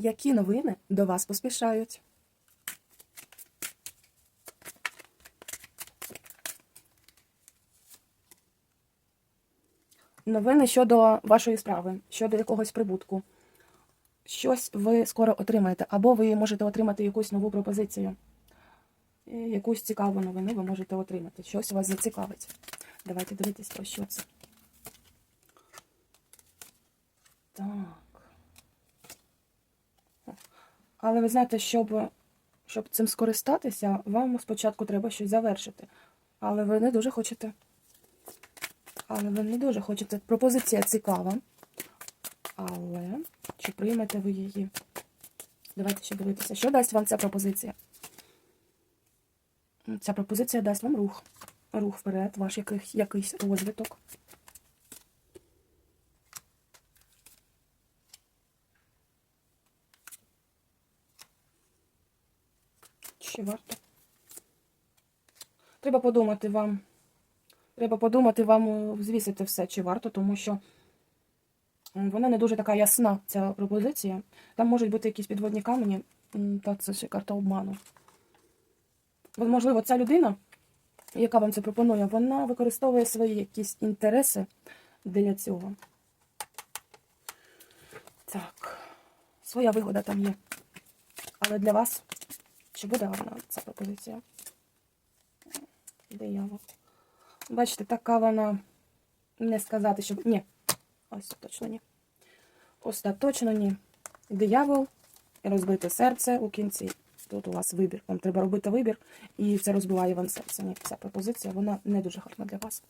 Які новини до вас поспішають? Новини щодо вашої справи, щодо якогось прибутку. Щось ви скоро отримаєте, або ви можете отримати якусь нову пропозицію. Якусь цікаву новину ви можете отримати. Щось вас зацікавить. Давайте дивитися, про що це. Так. Але ви знаєте, щоб, щоб цим скористатися, вам спочатку треба щось завершити. Але ви не дуже хочете. Але ви не дуже хочете. Пропозиція цікава. Але чи приймете ви її? Давайте ще дивитися, що дасть вам ця пропозиція. Ця пропозиція дасть вам рух. Рух вперед, ваш якийсь, якийсь розвиток. Чи варто? Треба подумати вам. Треба подумати вам е, взвісити все, чи варто, тому що вона не дуже така ясна, ця пропозиція. Там можуть бути якісь підводні камені, та це ще карта обману. От, Можливо, ця людина, яка вам це пропонує, вона використовує свої якісь інтереси для цього. Так, своя вигода там є. Але для вас чи буде гарна ця пропозиція? Диявол. Бачите, така вона не сказати, що. Ні. Ось точно ні. Остаточно ні. Диявол, розбите серце у кінці. Тут у вас вибір. Вам треба робити вибір, і це розбиває вам серце. Ні, ця пропозиція, вона не дуже гарна для вас.